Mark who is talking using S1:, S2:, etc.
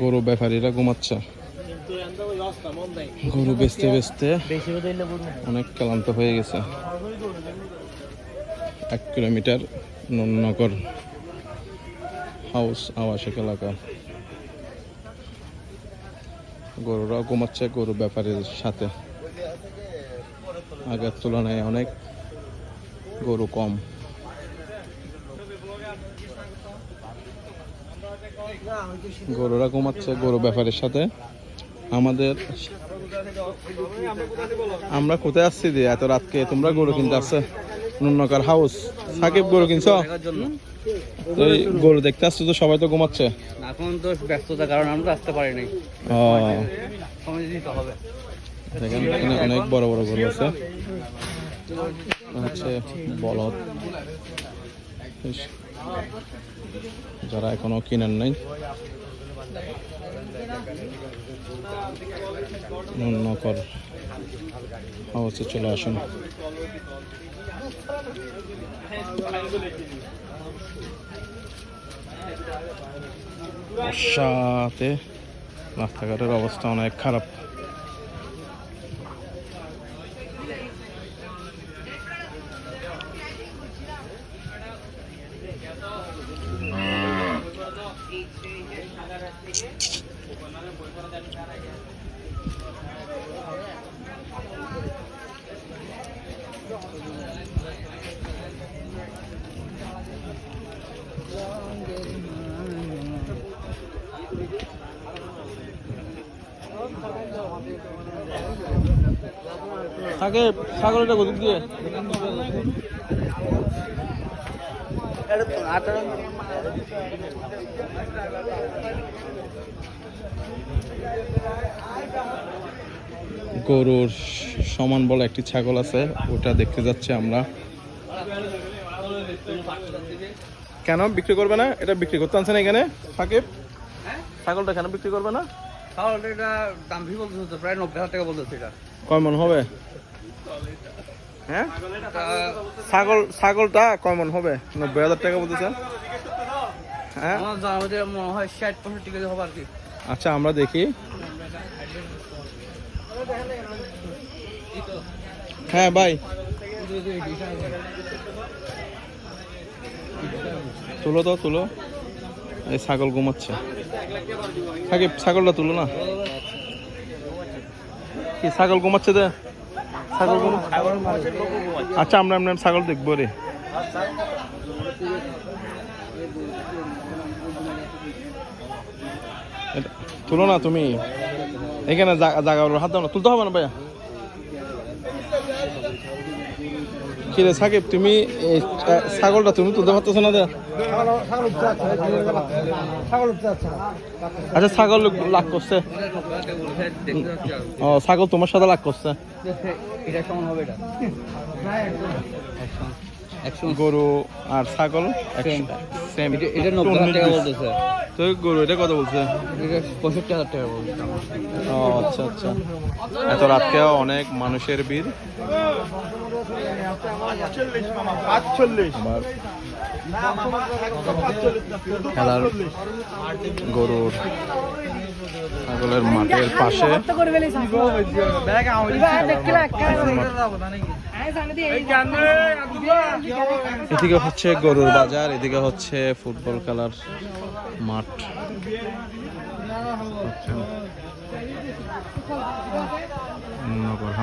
S1: গরু ব্যাপারীরা ঘুমাচ্ছে। গরু বেচতে বেচতে অনেক ক্লান্ত হয়ে গেছে। এক কিলোমিটার নগর হাউস আবাসিক এলাকা। গরুরা ঘুমাচ্ছে, গরু ব্যাপারীর সাথে। আগের তুলনায় অনেক গরু কম। গরুরা ঘুমাচ্ছে গরু ব্যাপারের সাথে। আমাদের আমরা কোথায় আসছি যে এত রাতকে তোমরা গরু কিনতে আসছে? নুন্নকার হাউস। সাকিব গরু কিনছ? তো গরু দেখতে আসছো তো সবাই তো ঘুমাচ্ছে।
S2: এখন তো ব্যস্ততার কারণে আমরা আসতে পারি নাই
S1: এখানে অনেক বড় বড় গরু আছে। হচ্ছে বলদ। যারা এখনও কিনেন নাই হাউসে চলে আসুন। বর্ষাতে রাস্তাঘাটের অবস্থা অনেক খারাপ। 사계 사과를 대고 등기에. গরুর সমান বলে একটি ছাগল আছে ওটা দেখতে যাচ্ছে আমরা। কেন বিক্রি করবে না? এটা বিক্রি করতে আনছে না এখানে সাকিব? ছাগলটা কেন বিক্রি করবে না?
S2: তাহলে এটা দাম ভি বলতেছে প্রায় নব্বই হাজার টাকা বলতেছে এটা।
S1: কয় মন হবে? হ্যাঁ? ছাগল ছাগলটা কয় মন হবে? নব্বই হাজার টাকা বলতেছে। হ্যাঁ? আচ্ছা আমরা দেখি। হ্যাঁ ভাই। তুলো তো তুলো। এই ছাগল ঘুমাচ্ছে। সাকিব ছাগলটা তুলো না। কি ছাগল ঘুমাচ্ছে দে আচ্ছা আমরা আমরা ছাগল দেখব রে। তুলো না তুমি। এখানে জায়গা হাত দাও না। তুলতে হবে না ভাইয়া? কি রে সাকিব তুমি ছাগলটা তুমি তুলতে পারতেছো না আচ্ছা ছাগল লাগ করছে। ও ছাগল তোমার সাথে লাগ করছে। গরু আর ছাগল সেম
S2: এটা নব্বই টাকা বলতেছে।
S1: তো গরু এটা কত বলছে?
S2: পঁয়ষট্টি হাজার টাকা বলছে।
S1: ও আচ্ছা আচ্ছা। এত রাতকে অনেক মানুষের ভিড়। খেলার গরুর ছাগলের মাঠের পাশে। এদিকে হচ্ছে গরুর বাজার এদিকে হচ্ছে ফুটবল খেলার মাঠ। নগর